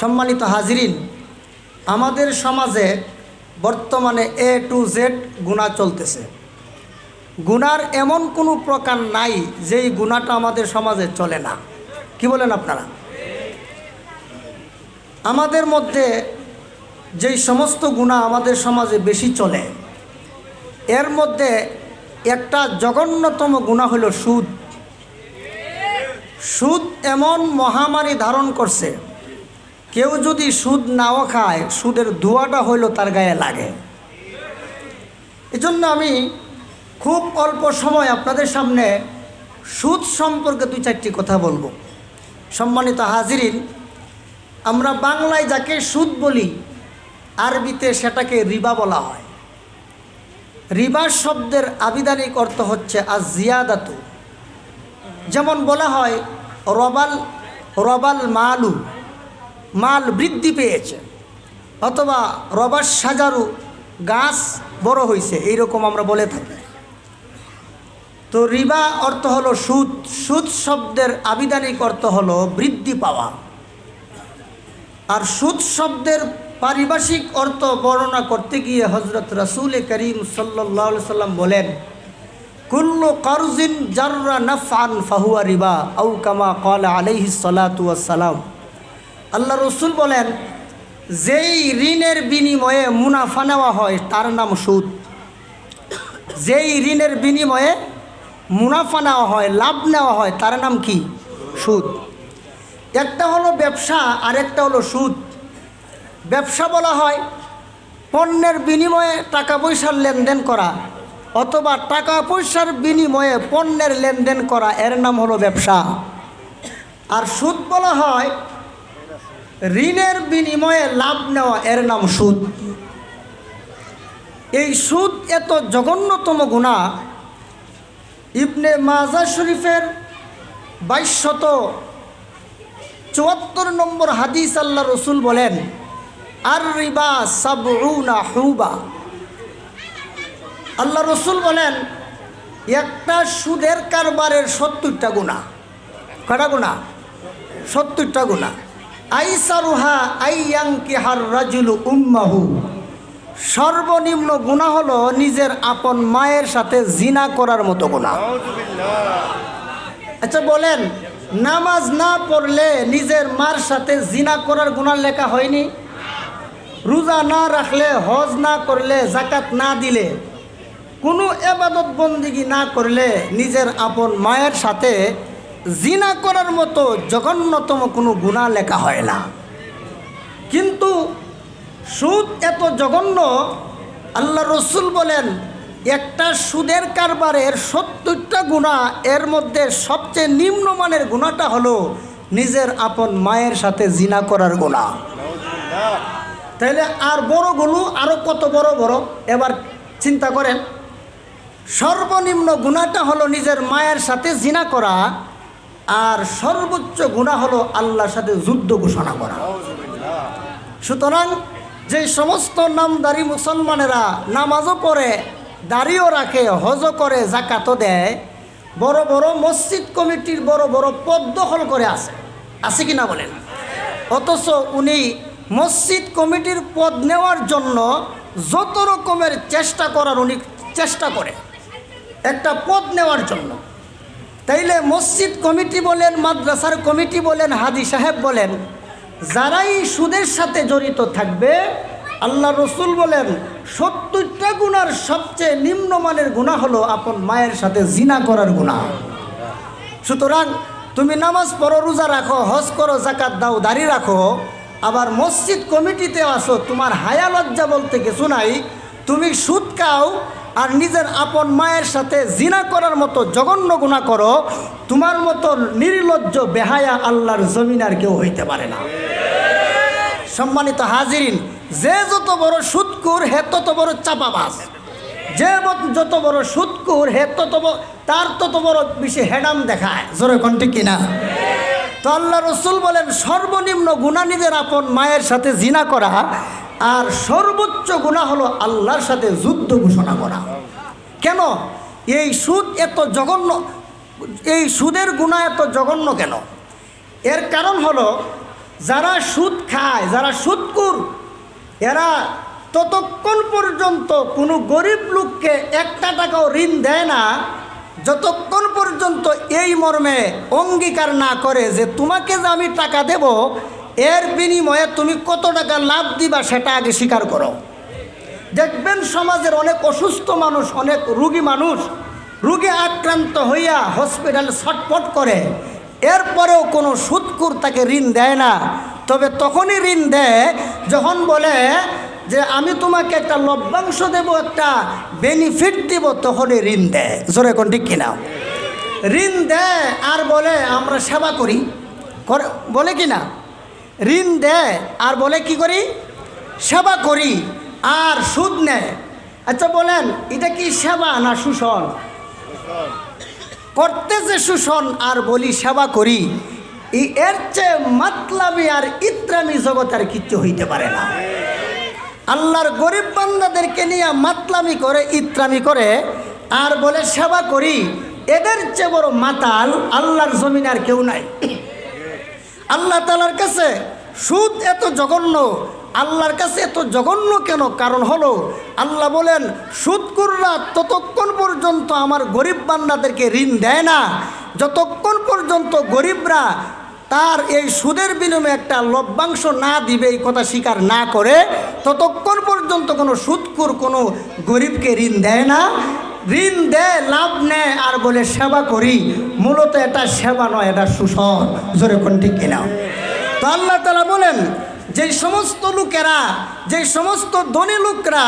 সম্মানিত হাজিরিন, আমাদের সমাজে বর্তমানে এ টু জেড গুণা চলতেছে। গুনার এমন কোনো প্রকার নাই যেই গুণাটা আমাদের সমাজে চলে না। কি বলেন আপনারা? আমাদের মধ্যে যেই সমস্ত গুণা আমাদের সমাজে বেশি চলে, এর মধ্যে একটা জঘন্যতম গুণা হলো সুদ। সুদ এমন মহামারী ধারণ করছে কেউ যদি সুদ নাও খায়, সুদের ধোয়াটা হইল তার গায়ে লাগে। এজন্য আমি খুব অল্প সময় আপনাদের সামনে সুদ সম্পর্কে দুই চারটি কথা বলব। সম্মানিত হাজিরিন, আমরা বাংলায় যাকে সুদ বলি, আরবিতে সেটাকে রিবা বলা হয়। রিবা শব্দের আবিধানিক অর্থ হচ্ছে আজ জিয়াদাতু যেমন বলা হয়, রবাল রবাল মালু। মাল বৃদ্ধি পেয়েছে। অথবা রবার সাজারু গাছ বড় হয়েছে এইরকম আমরা বলে থাকি। তো রিবা অর্থ হলো সুদ। সুদ শব্দের আবিধানিক অর্থ হলো বৃদ্ধি পাওয়া। আর সুদ শব্দের পারিভাষিক অর্থ বর্ণনা করতে গিয়ে হজরত রাসুল করিম সাল্লাহ সাল্লাম বলেন, কুল্লু কারুজিন জাররা নফআন ফাহুয়া রিবা আউ কামা কলা আলাইহি সালাম। আল্লাহ রসুল বলেন, যেই ঋণের বিনিময়ে মুনাফা নেওয়া হয়, তার নাম সুদ। যেই ঋণের বিনিময়ে মুনাফা নেওয়া হয়, লাভ নেওয়া হয়, তার নাম কি? সুদ। একটা হলো ব্যবসা আর একটা হলো সুদ। ব্যবসা বলা হয় পণ্যের বিনিময়ে টাকা পয়সার লেনদেন করা, অথবা টাকা পয়সার বিনিময়ে পণ্যের লেনদেন করা, এর নাম হলো ব্যবসা। আর সুদ বলা হয় ঋণের বিনিময়ে লাভ নেওয়া এর নাম সুদ। এই সুদ এত জঘন্যতম গুণা। ইবনে মাজা শরীফের বাইশশত চুয়াত্তর নম্বর হাদিস আল্লাহ রসুল বলেন, আর রিবা সাবরুনা হুবা। আল্লাহ রসুল বলেন, একটা সুদের কারবারের সত্তরটা গুণা। কটা গুণা? সত্তরটা গুণা। আইসারুহা আইয়াঙ্কি হার রাজুলু উম্মাহু। সর্বনিম্ন গুণা হলো নিজের আপন মায়ের সাথে জিনা করার মতো গুণা আচ্ছা বলেন, নামাজ না পড়লে নিজের মার সাথে জিনা করার গুণা লেখা হয়নি? রোজা না রাখলে, হজ না করলে জাকাত না দিলে, কোনো এবাদত বন্দিগি না করলে নিজের আপন মায়ের সাথে জিনা করার মতো জঘন্যতম কোনো গুণা লেখা হয় না। কিন্তু সুদ এত জঘন্য, আল্লাহ রসুল বলেন, একটা সুদের কারবারের সত্তরটা গুণা এর মধ্যে সবচেয়ে নিম্নমানের গুণাটা হলো নিজের আপন মায়ের সাথে জিনা করার গুণা। তাইলে আর বড়গুলো আরও কত বড় বড়? এবার চিন্তা করেন, সর্বনিম্ন গুণাটা হলো নিজের মায়ের সাথে জিনা করা আর সর্বোচ্চ গুণা হলো আল্লাহর সাথে যুদ্ধ ঘোষণা করা। সুতরাং যে সমস্ত নামদারি মুসলমানেরা নামাজও পড়ে, দাড়িও রাখে, হজও করে জাকাতও দেয়, বড় বড় মসজিদ কমিটির বড় বড় পদ দখল করে আছে। আছে কি না বলেন? অথচ উনি মসজিদ কমিটির পদ নেওয়ার জন্য যত রকমের চেষ্টা করার উনি চেষ্টা করে। একটা পদ নেওয়ার জন্য। তাইলে মসজিদ কমিটি বলেন, মাদ্রাসার কমিটি বলেন, হাদি সাহেব বলেন, যারাই সুদের সাথে জড়িত থাকবে, আল্লাহ রসুল বলেন, সত্তরটা গুণার সবচেয়ে নিম্নমানের গুণা হলো আপন মায়ের সাথে জিনা করার গুণা সুতরাং তুমি নামাজ পড়ো, রোজা রাখো, হজ করো জাকাত দাও, দাড়ি রাখো, আবার মসজিদ কমিটিতে আসো, তোমার হায়া লজ্জা বলতে কিছু নাই, তুমি সুদ খাও আর নিজের আপন মায়ের সাথে জিনা করার মতো জঘন্য গুণা করো, তোমার মতো নির্লজ্জ বেহায়া আল্লাহর জমিন আর কেউ হইতে পারে না। সম্মানিত হাজিরিন, যে যত বড় সুৎকুর, হে তত বড় চাপাবাস যে যত বড় সুৎকুর, হে তত তার তত বড় বেশি হেডাম দেখায়। জোরে কণ্ঠে কিনা? তো আল্লাহ রসুল বলেন, সর্বনিম্ন গুণা নিজের আপন মায়ের সাথে জিনা করা আর সর্বোচ্চ গুণা হলো আল্লাহর সাথে যুদ্ধ ঘোষণা করা। কেন? এই সুদ এত জঘন্য, এই সুদের গুণা এত জঘন্য কেন? এর কারণ হলো, যারা সুদ খায়, যারা সুদকুর এরা ততক্ষণ পর্যন্ত কোনো গরিব লোককে একটা টাকাও ঋণ দেয় না, যতক্ষণ পর্যন্ত এই মর্মে অঙ্গীকার না করে যে তোমাকে যে আমি টাকা দেব এর বিনিময়ে তুমি কত টাকা লাভ দিবা সেটা আগে স্বীকার করো। দেখবেন সমাজের অনেক অসুস্থ মানুষ, অনেক রুগী মানুষ, রুগী আক্রান্ত হইয়া হসপিটালে ছটপট করে। এরপরেও কোনো সুদকুর তাকে ঋণ দেয় না। তবে তখনই ঋণ দেয় যখন বলে যে, আমি তোমাকে একটা লভ্যাংশ দেব, একটা বেনিফিট দিব, তখনই ঋণ দেয়। জোরে কোন ঠিক কিনা? ঋণ দেয় আর বলে, আমরা সেবা করি। করে- বলে কি না ঋণ দেয় আর বলে কি করি? সেবা করি আর সুদ নেয়। আচ্ছা বলেন, এটা কি সেবা না শোষণ? করতে যে শোষণ আর বলি সেবা করি এর চেয়ে মাতলামি আর ইত্রামি জগৎ আর কিচ্ছু হইতে পারে না। আল্লাহর গরিব বান্দাদেরকে নিয়ে মাতলামি করে, ইত্রামি করে আর বলে সেবা করি, এদের চেয়ে বড় মাতাল আল্লাহর জমিন আর কেউ নাই। আল্লাহ তালার কাছে সুদ এত জঘন্য, আল্লাহর কাছে এত জঘন্য কেন? কারণ হলো, আল্লাহ বলেন সুদকুররা ততক্ষণ পর্যন্ত আমার গরিব বান্দাদেরকে ঋণ দেয় না। যতক্ষণ পর্যন্ত গরিবরা তার এই সুদের বিনিময়ে একটা লভ্যাংশ না দিবে, এই কথা স্বীকার না করে, ততক্ষণ পর্যন্ত কোনো সুদকুর কোনো গরিবকে ঋণ দেয় না। ঋণ দেয়, লাভ নেয় আর বলে সেবা করি, মূলত এটা সেবা নয়, এটা শোষণ। জোরে কোন ঠিক কিনা? তো আল্লাহ তালা বলেন যে সমস্ত লোকেরা যে সমস্ত ধনী লোকরা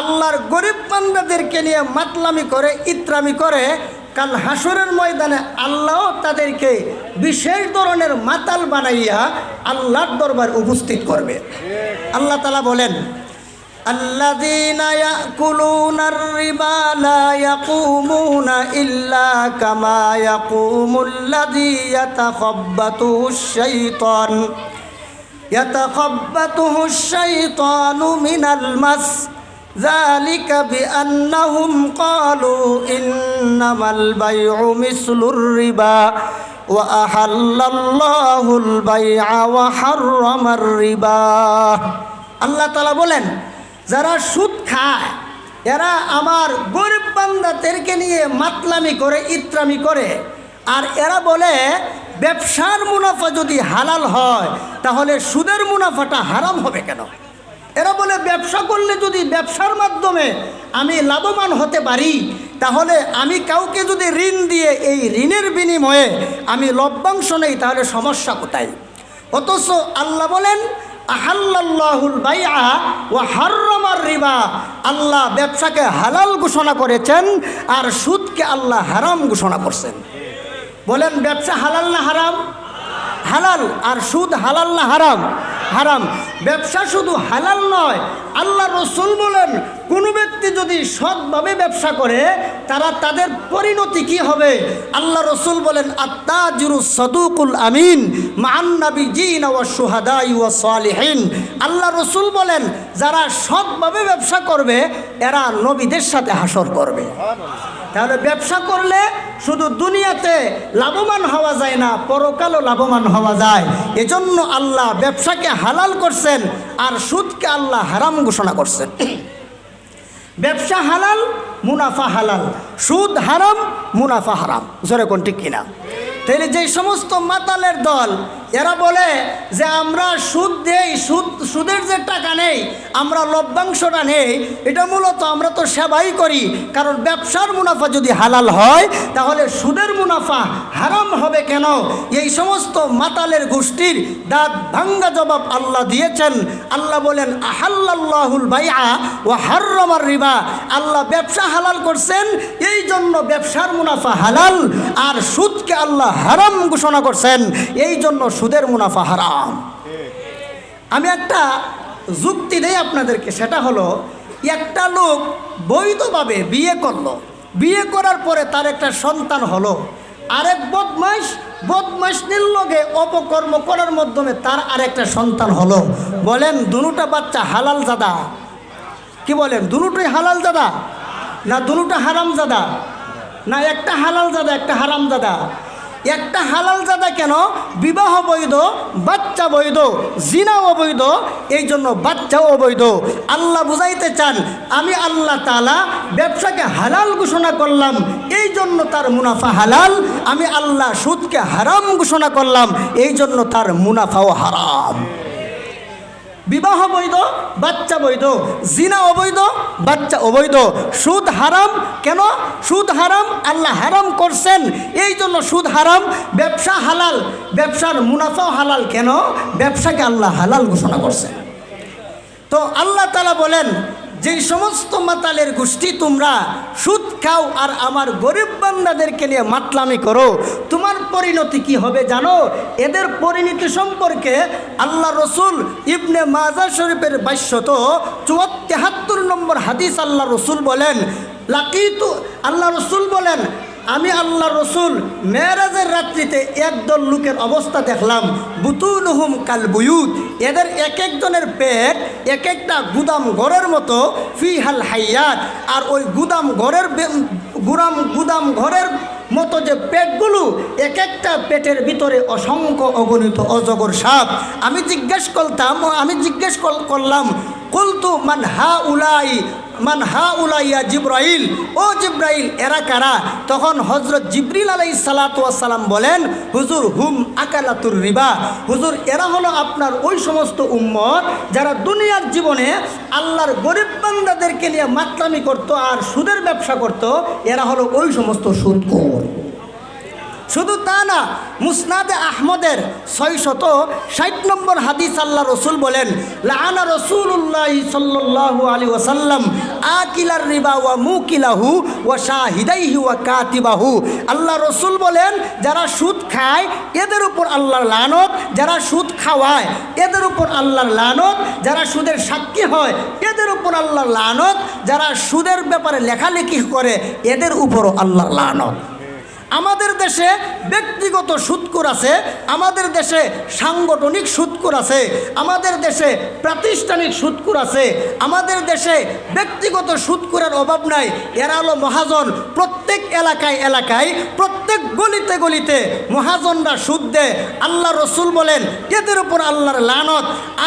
আল্লাহর গরিব পান্ডাদেরকে নিয়ে মাতলামি করে, ইত্রামি করে, কাল হাসরের ময়দানে আল্লাহ তাদেরকে বিশেষ ধরনের মাতাল বানাইয়া আল্লাহর দরবার উপস্থিত করবে। আল্লাহ তালা বলেন الذين يأكلون الربا لا يقومون إلا كما يقوم الذي يتخبطه الشيطان يتخبطه الشيطان من المس ذلك بأنهم قالوا إنما البيع مثل الربا وأحل الله البيع وحرم الربا আল্লাহ তালা বলেন যারা সুদ খায়, এরা আমার গরিব বান্দাদেরকে নিয়ে মাতলামি করে, ইত্রামি করে। আর এরা বলে, ব্যবসার মুনাফা যদি হালাল হয়, তাহলে সুদের মুনাফাটা হারাম হবে কেন? এরা বলে, ব্যবসা করলে যদি ব্যবসার মাধ্যমে আমি লাভবান হতে পারি, তাহলে আমি কাউকে যদি ঋণ দিয়ে এই ঋণের বিনিময়ে আমি লভ্যাংশ নেই, তাহলে সমস্যা কোথায়? অথচ আল্লাহ বলেন ও রিবা। আল্লাহ ব্যবসাকে হালাল ঘোষণা করেছেন আর সুদকে আল্লাহ হারাম ঘোষণা করছেন। বলেন, ব্যবসা হালাল না হারাম? হালাল। আর সুদ হালাল না হারাম? হারাম। ব্যবসা শুধু হালাল নয়, আল্লাহ রসুল বলেন, কোনো ব্যক্তি যদি সৎভাবে ব্যবসা করে, তারা তাদের পরিণতি কি হবে? আল্লাহ রসুল বলেন আত্মাজুরু সদুকুল আমিন মান্নাবি জিন সালিহীন। আল্লাহ রসুল বলেন, যারা সৎভাবে ব্যবসা করবে, এরা নবীদের সাথে হাসর করবে। তাহলে ব্যবসা করলে শুধু দুনিয়াতে লাভবান হওয়া যায় না, পরকালও লাভবান হওয়া যায়। এজন্য আল্লাহ ব্যবসাকে হালাল করছেন আর সুদকে আল্লাহ হারাম ঘোষণা করছেন। ব্যবসা হালাল, মুনাফা হালাল। সুদ হারাম, মুনাফা হারাম। জোরে কোনটি কিনা? তাইলে যে সমস্ত মাতালের দল এরা বলে যে আমরা সুদ দেই, সুদ, সুদের যে টাকা নেই, আমরা লভ্যাংশটা নেই, এটা মূলত আমরা তো সেবাই করি। কারণ ব্যবসার মুনাফা যদি হালাল হয়, তাহলে সুদের মুনাফা হারাম হবে কেন? এই সমস্ত মাতালের গোষ্ঠীর দাঁত ভাঙ্গা জবাব আল্লাহ দিয়েছেন। আল্লাহ বলেন আহাল্লাহুল বাইআ ও হার্রমার রিবা। আল্লাহ ব্যবসা হালাল করছেন, এই জন্য ব্যবসার মুনাফা হালাল, আর সুদকে আল্লাহ হারাম ঘোষণা করছেন। এই জন্য সুদের মুনাফা হারাম। আমি একটা যুক্তি দেই আপনাদেরকে, সেটা হলো, একটা লোক বৈধভাবে বিয়ে করল। বিয়ে করার পরে তার একটা সন্তান হলো। আরেক বদমাস বদমাসনির লগে অপকর্ম করার মাধ্যমে তার আরেকটা সন্তান হলো। বলেন দুটা বাচ্চা হালাল জাদা? কি বলেন দুটোই হালাল দাদা না দুটা হারাম জাদা? না একটা হালাল জাদা, একটা হারাম জাদা? একটা হালাল জাদা কেন? বিবাহ বৈধ, বাচ্চা বৈধ জিনা অবৈধ এই জন্য বাচ্চাও অবৈধ। আল্লাহ বুঝাইতে চান, আমি আল্লাহ তালা ব্যবসাকে হালাল ঘোষণা করলাম এই জন্য তার মুনাফা হালাল। আমি আল্লাহ সুদকে হারাম ঘোষণা করলাম এই জন্য তার মুনাফাও হারাম। বিবাহ বৈধ, বাচ্চা বৈধ, জিনা অবৈধ, বাচ্চা অবৈধ। সুদ হারাম, কেন? সুদ হারাম, আল্লাহ হারাম করছেন। এই জন্য সুদ হারাম, ব্যবসা হালাল। ব্যবসার মুনাফাও হালাল, কেন? ব্যবসাকে আল্লাহ হালাল ঘোষণা করছেন। তো আল্লাহ তালা বলেন যেই সমস্ত মাতালের গোষ্ঠী তোমরা সুদ খাও আর আমার গরিব বান্দাদেরকে নিয়ে মাতলামি করো, তোমার পরিণতি কি হবে জানো? এদের পরিণতি সম্পর্কে আল্লাহ রসুল ইবনে মাজা শরীফের বাইশত চুয়াত্তর নম্বর হাদিস আল্লাহ রসুল বলেন, লাকিতু আল্লাহ রসুল বলেন আমি আল্লাহ রসুল মেয়েরাজের রাত্রিতে একদল লোকের অবস্থা দেখলাম। বুতুলহুম কাল বুয়ুত। এদের এক একজনের পেট এক একটা গুদাম ঘরের মতো ফি ফিহাল হাইয়াত। আর ওই গুদাম ঘরের গুদাম গুদাম ঘরের মতো যে পেটগুলো এক একটা পেটের ভিতরে অসংখ্য অগণিত অজগর সাপ। আমি জিজ্ঞেস করতাম, আমি জিজ্ঞেস করলাম, কুলতু মান হা উলাই মান হা উলাইয়া জিব্রাইল, ও জিব্রাইল, এরা কারা? তখন হজরত জিব্রিল আলাই সালাতাম বলেন, হুজুর, হুম আকালাতুর রিবা। হুজুর, এরা হলো আপনার ওই সমস্ত উম্মত যারা দুনিয়ার জীবনে আল্লাহর গরিব বান্দাদেরকে নিয়ে মাতলামি করত আর সুদের ব্যবসা করত, এরা হলো ওই সমস্ত সুদ শুধু তা না, মুসনাদে আহমদের ছয়শত ষাট নম্বর হাদিস আল্লাহ রসুল বলেন লাহানা রসুল্লাহ সাল্লাল্লাহু আলী ওসাল্লাম আকিলার রিবা ওয়া মুকিলাহু ওয়া শাহিদাইহি ওয়া কাতিবাহু। আল্লাহ রসুল বলেন, যারা সুদ খায়, এদের উপর আল্লাহর লানত। যারা সুদ খাওয়ায়, এদের উপর আল্লাহর লানত। যারা সুদের সাক্ষী হয়, এদের উপর আল্লাহর লানত। যারা সুদের ব্যাপারে লেখালেখি করে, এদের উপরও আল্লাহর লানত। আমাদের দেশে ব্যক্তিগত সুৎকুর আছে, আমাদের দেশে সাংগঠনিক সুৎকুর আছে, আমাদের দেশে প্রাতিষ্ঠানিক সুৎকুর আছে, আমাদের দেশে ব্যক্তিগত সুৎকুরের অভাব নাই। এরা হলো মহাজন প্রত্যেক এলাকায় এলাকায়, প্রত্যেক গলিতে গলিতে মহাজনরা সুদ দেয়। আল্লাহ রসুল বলেন, এদের উপর আল্লাহর লানত।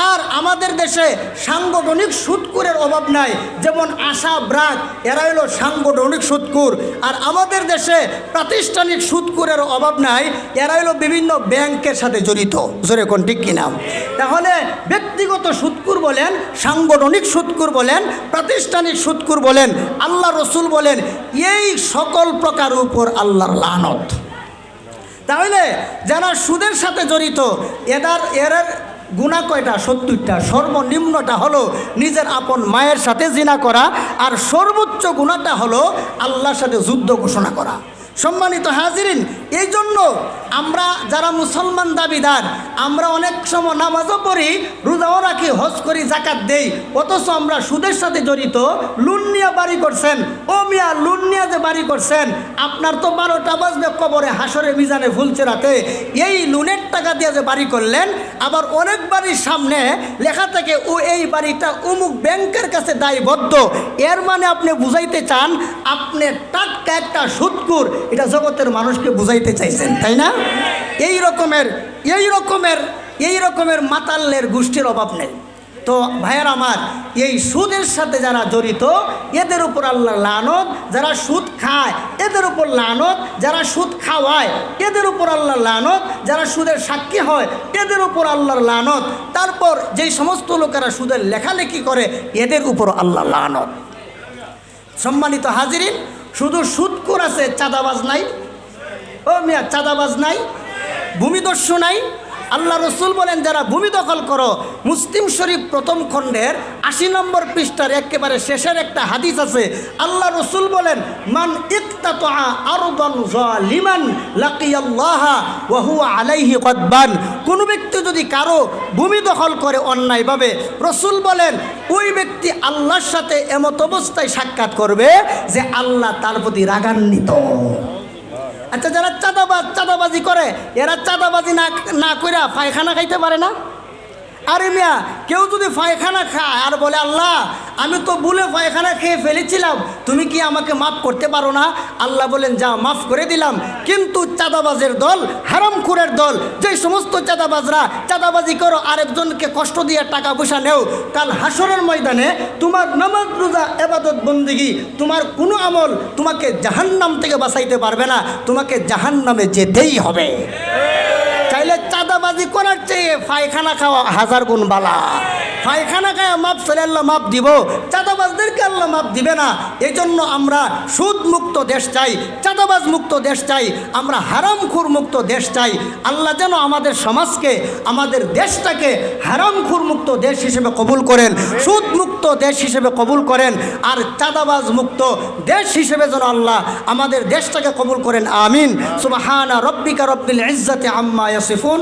আর আমাদের দেশে সাংগঠনিক সুৎকুরের অভাব নাই। যেমন আশা ব্রাক এরা হলো সাংগঠনিক সুৎকুর আর আমাদের দেশে প্রাতিষ্ঠানিক সুৎকুরের অভাব নাই, এরা হলো বিভিন্ন ব্যাংকের সাথে জড়িত। জোরে কোন ঠিক কিনা? তাহলে ব্যক্তিগত সুৎকুর বলেন, সাংগঠনিক সুৎকুর বলেন, প্রাতিষ্ঠানিক সুৎকুর বলেন, আল্লাহ রসুল বলেন, এই সকল প্রকার উপর আল্লাহর লানত। তাহলে যারা সুদের সাথে জড়িত, এদার এর গুণা কয়টা? সত্তরটা। সর্বনিম্নটা হলো নিজের আপন মায়ের সাথে জিনা করা, আর সর্বোচ্চ গুণাটা হলো আল্লাহর সাথে যুদ্ধ ঘোষণা করা। সম্মানিত হাজিরিন এই জন্য আমরা যারা মুসলমান দাবিদার, আমরা অনেক সময় নামাজও পড়ি, রোজাও রাখি, হজ করি জাকাত দেই, অথচ আমরা সুদের সাথে জড়িত, লুন নিয়ে বাড়ি করছেন। ও মিয়া, লুন নিয়ে যে বাড়ি করছেন, আপনার তো বারোটা বাজবে কবরে হাসরে মিজানে ফুলছে রাতে। এই লুনের টাকা দিয়ে যে বাড়ি করলেন, আবার অনেক বাড়ির সামনে লেখা থাকে, ও এই বাড়িটা অমুক ব্যাংকের কাছে দায়বদ্ধ। এর মানে আপনি বুঝাইতে চান, আপনি টাটকা একটা সুৎকুর এটা জগতের মানুষকে বুঝাইতে চাইছেন, তাই না? এই রকমের এই রকমের এই রকমের মাতাল্লের গোষ্ঠীর অভাব নেই। তো ভাইয়ের আমার, এই সুদের সাথে যারা জড়িত, এদের উপর আল্লাহ লানত, যারা সুদ খায়, এদের উপর লানত, যারা সুদ খাওয়ায়, এদের উপর আল্লাহ লানত, যারা সুদের সাক্ষী হয়, এদের উপর আল্লাহর লানত। তারপর যেই সমস্ত লোকেরা সুদের লেখালেখি করে, এদের উপর আল্লাহ লানত। সম্মানিত হাজিরিন শুধু সুদকুর আছে চাঁদাবাজ নাই। ও মিয়া চাঁদাবাজ নাই। ভূমিদস্যু নাই। আল্লাহ রসুল বলেন, যারা ভূমি দখল করো, মুসলিম শরীফ প্রথম খণ্ডের আশি নম্বর পৃষ্ঠার একেবারে শেষের একটা হাদিস আছে। আল্লাহ রসুল বলেন, মান ইকতাতা আরদান জালিমান লাকিয়াল্লাহা ওয়া হুয়া আলাইহি কোন ব্যক্তি যদি কারও ভূমি দখল করে অন্যায়ভাবে, রসুল বলেন, ওই ব্যক্তি আল্লাহর সাথে এমত অবস্থায় সাক্ষাৎ করবে যে আল্লাহ তার প্রতি রাগান্বিত। আচ্ছা যারা চাঁদাবাজ চাঁদাবাজি করে এরা চাঁদাবাজি না না কইরা পায়খানা খাইতে পারে না? আরে মিয়া, কেউ যদি পায়খানা খায় আর বলে, আল্লাহ, আমি তো ভুলে পায়খানা খেয়ে ফেলেছিলাম, তুমি কি আমাকে মাফ করতে পারো না? আল্লাহ বলেন, যা, মাফ করে দিলাম। কিন্তু চাঁদাবাজের দল, হারামখুরের দল, যে সমস্ত চাঁদাবাজরা, চাঁদাবাজি করো, আরেকজনকে কষ্ট দিয়ে টাকা পয়সা নেও, কাল হাসরের ময়দানে তোমার নামাজ, রোজা, এবাদত, বন্দিগি, তোমার কোনো আমল তোমাকে জাহান্নাম থেকে বাঁচাইতে পারবে না, তোমাকে জাহান্নামে যেতেই হবে। চাঁদাবাজি করার চেয়ে পায়খানা খাওয়া হাজার গুণ বালা। পায়খানা খাওয়া মাপ চলে আল্লাহ মাপ দিব, চাঁদাবাজদেরকে আল্লাহ মাপ দিবে না। এই জন্য আমরা সুদ মুক্ত দেশ চাই চাঁদাবাজ মুক্ত দেশ চাই, আমরা হারামখুর মুক্ত দেশ চাই। আল্লাহ যেন আমাদের সমাজকে, আমাদের দেশটাকে হারামখুর মুক্ত দেশ হিসেবে কবুল করেন সুদ মুক্ত দেশ হিসেবে কবুল করেন, আর চাঁদাবাজ মুক্ত দেশ হিসেবে যেন আল্লাহ আমাদের দেশটাকে কবুল করেন। আমিন। সুবাহানা রব্বিকা রব্বিল ইজ্জাতে আম্মা ইয়াসিফুন।